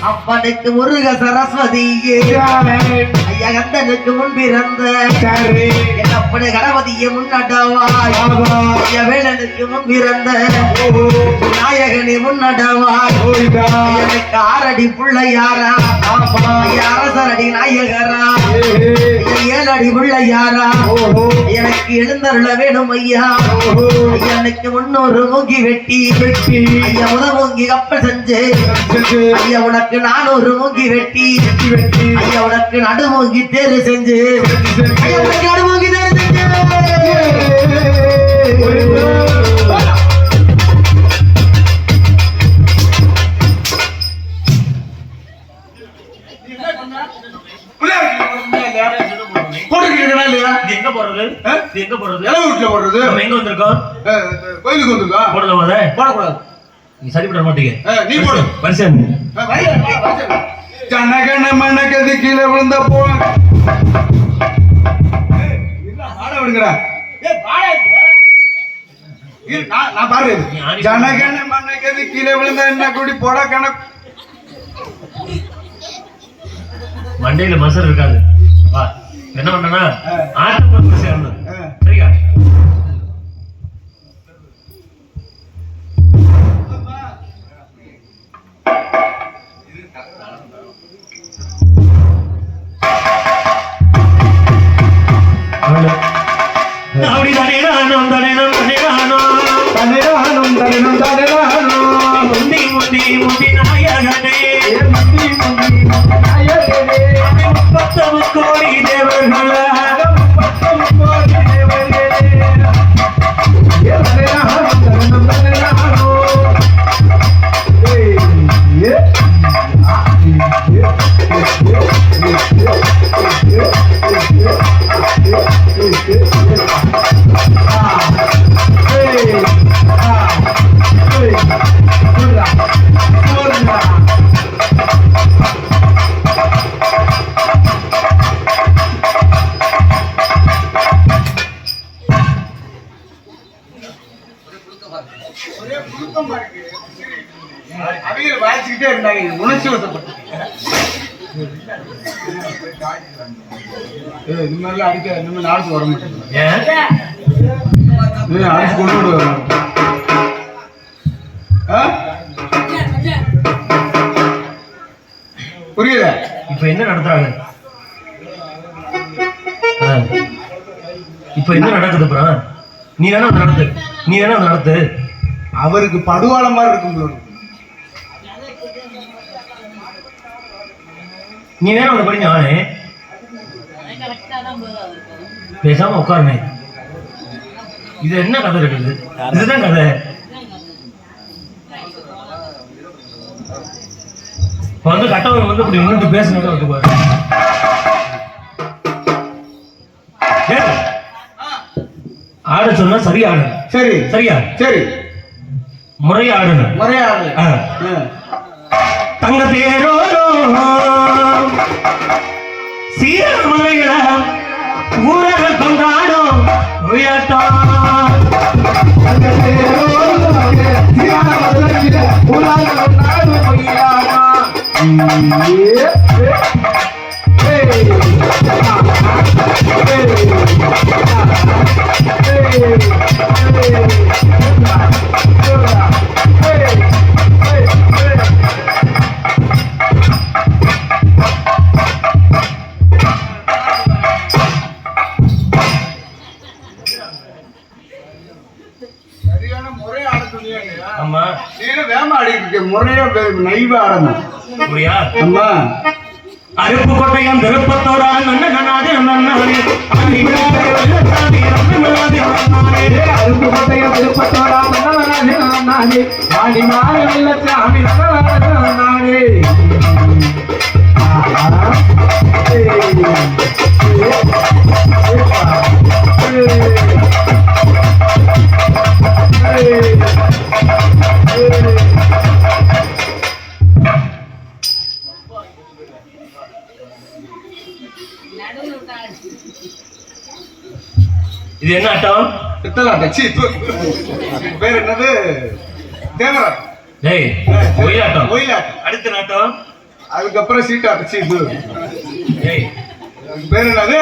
அப்பனுக்கு முருக சரஸ்வதியே. ஐயா கந்தனுக்கு முன் பிறந்த என் அப்பனு கணபதியை முன்னடவாய். வேலனுக்கு முன் பிறந்த நாயகனி முன்னடவாய். எனக்கு ஆறடி பிள்ளையாரா? ஐயா அரசரடி நாயகரா? ஏழடி பிள்ளையாரா? எனக்கு எழுந்தருள வேணும் ஐயா. எனக்கு முன்னூறு மூங்கி வெட்டி. வெட்டி. ஐயா முத மூங்கி கப்பல் செஞ்சு. ஐயா உனக்கு நானூறு மூங்கி வெட்டி. வெட்டி ஐயா உனக்கு நடு மூங்கி தேர்வு செஞ்சு ஐயா உனக்கு நடு எங்க போறது ஆ? இது எங்க போறது இளவு வீட்டுல போடுறது நம்ம எங்க வந்திருக்கோம் அஹ், கோயிலுக்கு வந்துருக்கா போடுற போத போடக்கூடாது நீ பண்ண மாட்டீங்க அஹ், நீ போடு மனுஷன் அஹ், வரி, வரி, ஜனகண மனகதி கீழே விழுந்த போ ஏய், இல்ல, பாட விடுங்கடா ஏய், பாட நான் நான் பாரு. ஜனகண மனகதி கீழே விழுந்த என்ன கூடி போட கணக்கு? மண்டையில மசர் இருக்காது. வா என்ன பண்ணனா? ஆ. ஆட்டம் சேரணும். சரியா? அப்படி தானே நானும் தானே నీవు నీవు నీవు உணர்ச்சி வசப்பட்டு இந்த மாதிரிலாம் அடிக்க இந்த மாதிரி நாளைக்கு வர நீ அடிச்சு கொண்டு விடுவாங்க புரியல இப்ப என்ன நடத்துறாங்க. இப்ப என்ன நடக்குது அப்புறம் நீ வேணா நடத்து. நீ வேணா நடத்து. அவருக்கு படுவாள மாதிரி இருக்கும் நீ வேணா அதை படி நானே பேசாம உட்காருனே இது என்ன கதை இருக்குது? இதுதான் கதை. இப்ப வந்து கட்டவங்க வந்து இப்படி நின்று பேசுனதை வந்து பாரு. ஆட சொன்னா சரியா ஆடு சரி. சரியா? சரி. முறையா ஆடணும் முறையாது ஆ. தங்க தேரோரோ சீரமலையில ஊரக கொண்டாடும் உயர்த்தான் ஆமா வேம ஆடிட்டு முறையா நைவ ஆடணும். புரியா அம்மா. அருப்பு கொட்டையம் திருப்பத்தோரா நன்னகனாதே நன்னானே அருப்பு கோட்டையம் திருப்பத்தோடா மாறி வெள்ளச்சாமி இது என்ன ஆட்டம் பித்தலாட்டம் சீ து. பேர் என்னது? தேவராட்டம் டேய் ஒயிலாட்டம் ஒயிலாட்டம் அடுத்த நாட்டம் அதுக்கப்புறம் சீ, இது டேய். அதுக்கு பேர் என்னது?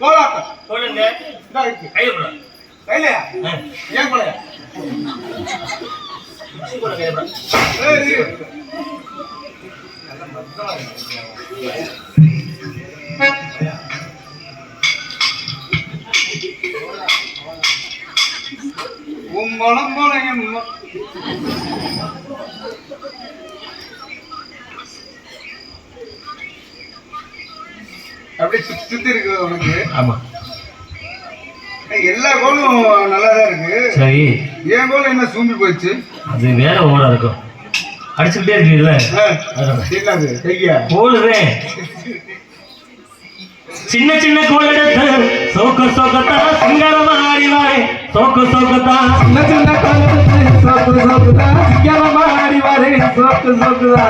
கோலாட்டம். சொல்லுங்க இந்தா இருக்கு. கை விடுறா கையிலையா. ஏன் கொலையா மனம் போல என் அப்படியே சுத்தி சுத்தி இருக்குது உனக்கு. ஆமா. எல்லா கோலும் நல்லா தான் இருக்கு. சரி. என் கோல் என்ன சூம்பி போயிடுச்சு? அது வேற ஓடா இருக்கும். அடிச்சுக்கிட்டே இருக்கீங்கல்ல. என்னது கையா? போடுதே சின்ன சின்ன கோல் எடுத்து சோக்க சோக்கத்தா சிங்காரமா ஆடிவாரே சோக்க சோக்கத்தா. சின்ன சின்ன காலத்து சோக்கு சோக்குதா சிங்கமா ஆடி வாரே. சோக்கு சோக்குதா.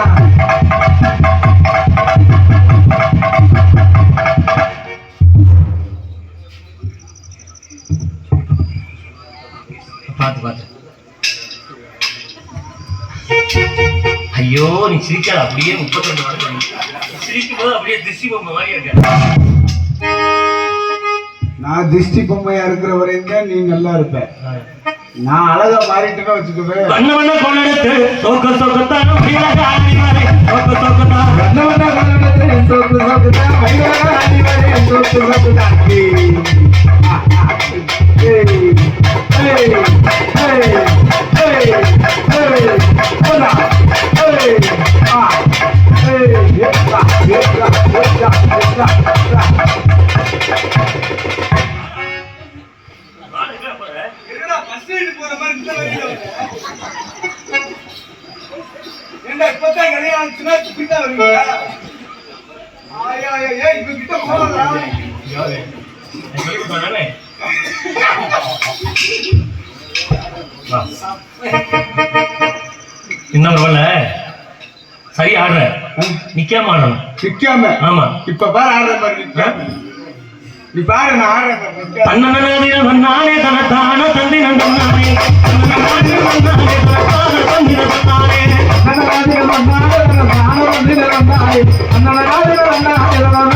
நீ சிரிக்காத அப்படியே முப்பத்தி ரெண்டு வருஷம் சிரிக்கும் போது அப்படியே திருஷ்டி பொம்மை மாதிரி இருக்க. நான் திருஷ்டி பொம்மையா இருக்கிற வரையும் தான் நீ நல்லா இருப்ப. நான் அழகா மாறிட்டேன்னு வச்சுக்கவே வண்ண வண்ண கோல் எடுத்து சோக்க சோக்கத்தா அப்படியாக ஆடிவாரே சோக்க சோக்கத்தா வண்ண வண்ண காலத்து சோக்கு சோக்குதா கையாக ஆடி வாரே. சோக்கு சோக்குதா வரல சரி ஆடுற. நிக்காம ஆடணும். சிக்காம ஆமா. இப்ப பாரு ஆடுற மாதிரி நிக்காம. நீ பாரு நான் ஆடுற நிக்காம. தன்னனதின வந்தானே தனத்தான தந்தானே தன்னனதின வந்தானே. தனத்தான தந்தின தந்தானே அண்ணனாதிர வந்தானே, அண்ணனாதிர வந்தானே, அண்ணனாதிர வந்தானே, அண்ணனாதிர வந்தானே.